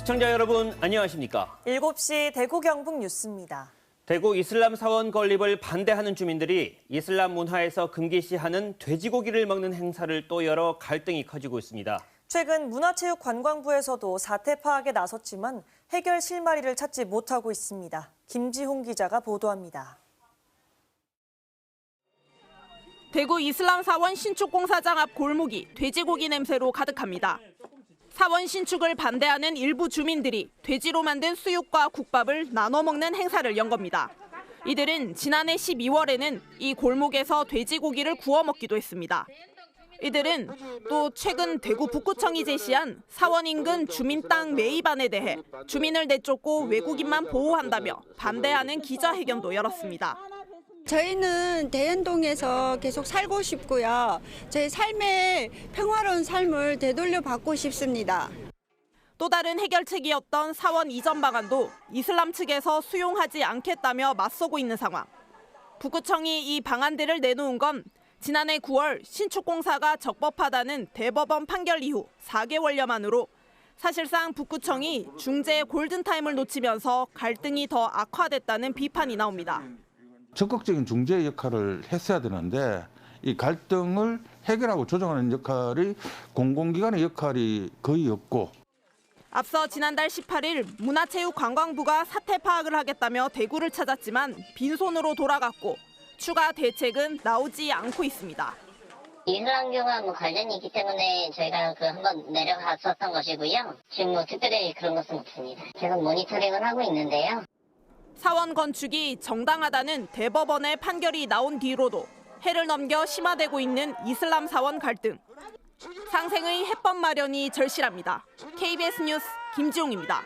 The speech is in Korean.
시청자 여러분 안녕하십니까? 7시 대구 경북 뉴스입니다. 대구 이슬람 사원 건립을 반대하는 주민들이 이슬람 문화에서 금기시하는 돼지고기를 먹는 행사를 또 열어 갈등이 커지고 있습니다. 최근 문화체육관광부에서도 사태 파악에 나섰지만 해결 실마리를 찾지 못하고 있습니다. 김지홍 기자가 보도합니다. 대구 이슬람 사원 신축공사장 앞 골목이 돼지고기 냄새로 가득합니다. 사원 신축을 반대하는 일부 주민들이 돼지로 만든 수육과 국밥을 나눠 먹는 행사를 연 겁니다. 이들은 지난해 12월에는 이 골목에서 돼지고기를 구워 먹기도 했습니다. 이들은 또 최근 대구 북구청이 제시한 사원 인근 주민 땅 매입안에 대해 주민을 내쫓고 외국인만 보호한다며 반대하는 기자회견도 열었습니다. 저희는 대연동에서 계속 살고 싶고요. 저희 삶의 평화로운 삶을 되돌려 받고 싶습니다. 또 다른 해결책이었던 사원 이전 방안도 이슬람 측에서 수용하지 않겠다며 맞서고 있는 상황. 북구청이 이 방안들을 내놓은 건 지난해 9월 신축공사가 적법하다는 대법원 판결 이후 4개월여 만으로 사실상 북구청이 중재의 골든타임을 놓치면서 갈등이 더 악화됐다는 비판이 나옵니다. 적극적인 중재 역할을 했어야 되는데 이 갈등을 해결하고 조정하는 역할이 공공기관의 역할이 거의 없고 앞서 지난달 18일 문화체육관광부가 사태 파악을 하겠다며 대구를 찾았지만 빈손으로 돌아갔고 추가 대책은 나오지 않고 있습니다. 이슬람교와 뭐 관련이 있기 때문에 저희가 그 한번 내려갔었던 것이고요. 지금 뭐 특별히 그런 것은 없습니다. 계속 모니터링을 하고 있는데요. 사원 건축이 정당하다는 대법원의 판결이 나온 뒤로도 해를 넘겨 심화되고 있는 이슬람 사원 갈등. 상생의 해법 마련이 절실합니다. KBS 뉴스 김지용입니다.